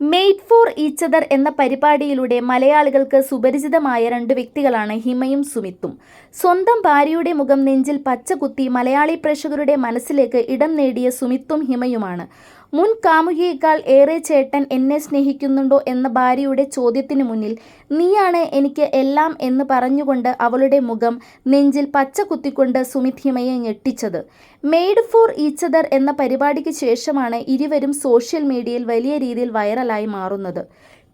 Made for ഈച്ചദർ എന്ന പരിപാടിയിലൂടെ മലയാളികൾക്ക് സുപരിചിതമായ രണ്ട് വ്യക്തികളാണ് ഹിമയും സുമിത്തും. സ്വന്തം ഭാര്യയുടെ മുഖം നെഞ്ചിൽ പച്ചകുത്തി മലയാളി പ്രേക്ഷകരുടെ മനസ്സിലേക്ക് ഇടം നേടിയ സുമിത്തും ഹിമയുമാണ്. മുൻ കാമുകിയേക്കാൾ ഏറെ ചേട്ടൻ എന്നെ സ്നേഹിക്കുന്നുണ്ടോ എന്ന ഭാര്യയുടെ ചോദ്യത്തിന് മുന്നിൽ നീയാണ് എനിക്ക് എല്ലാം എന്ന് പറഞ്ഞുകൊണ്ട് അവളുടെ മുഖം നെഞ്ചിൽ പച്ച കുത്തിക്കൊണ്ട് സുമിഥിമയെ ഞെട്ടിച്ചത്. മെയ്ഡ് ഫോർ ഈച്ചദർ എന്ന പരിപാടിക്ക് ശേഷമാണ് ഇരുവരും സോഷ്യൽ മീഡിയയിൽ വലിയ രീതിയിൽ വൈറലായി മാറുന്നത്.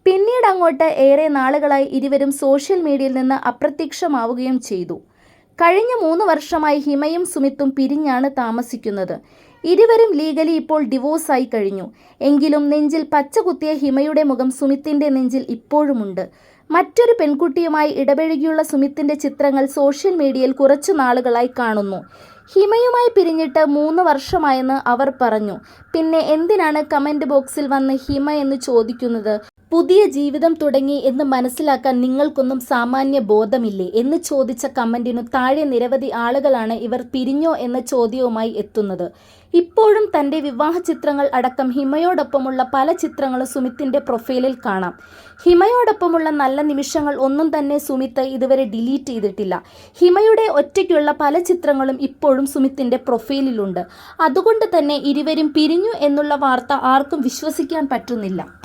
പിന്നീട് അങ്ങോട്ട് ഏറെ നാളുകളായി ഇരുവരും സോഷ്യൽ മീഡിയയിൽ നിന്ന് അപ്രത്യക്ഷമാവുകയും ചെയ്തു. കഴിഞ്ഞ മൂന്ന് വർഷമായി ഹിമയും സുമിത്തും പിരിഞ്ഞാണ് താമസിക്കുന്നത്. ഇരുവരും ലീഗലി ഇപ്പോൾ ഡിവോഴ്സായി കഴിഞ്ഞു. എങ്കിലും നെഞ്ചിൽ പച്ച കുത്തിയ ഹിമയുടെ മുഖം സുമിത്തിന്റെ നെഞ്ചിൽ ഇപ്പോഴുമുണ്ട്. മറ്റൊരു പെൺകുട്ടിയുമായി ഇടപഴകിയുള്ള സുമിത്തിന്റെ ചിത്രങ്ങൾ സോഷ്യൽ മീഡിയയിൽ കുറച്ചു നാളുകളായി കാണുന്നു. ഹിമയുമായി പിരിഞ്ഞിട്ട് മൂന്ന് വർഷമായെന്ന് അവർ പറഞ്ഞു. പിന്നെ എന്തിനാണ് കമന്റ് ബോക്സിൽ വന്ന് ഹിമ എന്ന് ചോദിക്കുന്നത്? പുതിയ ജീവിതം തുടങ്ങി എന്ന് മനസ്സിലാക്കാൻ നിങ്ങൾക്കൊന്നും സാമാന്യ ബോധമില്ലേ എന്ന് ചോദിച്ച കമന്റിനു താഴെ നിരവധി ആളുകളാണ് ഇവർ പിരിഞ്ഞോ എന്ന ചോദ്യവുമായി എത്തുന്നത്. ഇപ്പോഴും തന്റെ വിവാഹ ചിത്രങ്ങൾ അടക്കം ഹിമയോടൊപ്പമുള്ള പല ചിത്രങ്ങളും സുമിത്തിന്റെ പ്രൊഫൈലിൽ കാണാം. ഹിമയോടൊപ്പമുള്ള നല്ല നിമിഷങ്ങൾ ഒന്നും തന്നെ സുമിത്ത് ഇതുവരെ ഡിലീറ്റ് ചെയ്തിട്ടില്ല. ഹിമയുടെ ഒറ്റയ്ക്കുള്ള പല ചിത്രങ്ങളും ഇപ്പോഴും സുമിത്തിന്റെ പ്രൊഫൈലിലുണ്ട്. അതുകൊണ്ട് തന്നെ ഇരുവരും പിരിഞ്ഞു എന്നുള്ള വാർത്ത ആർക്കും വിശ്വസിക്കാൻ പറ്റുന്നില്ല.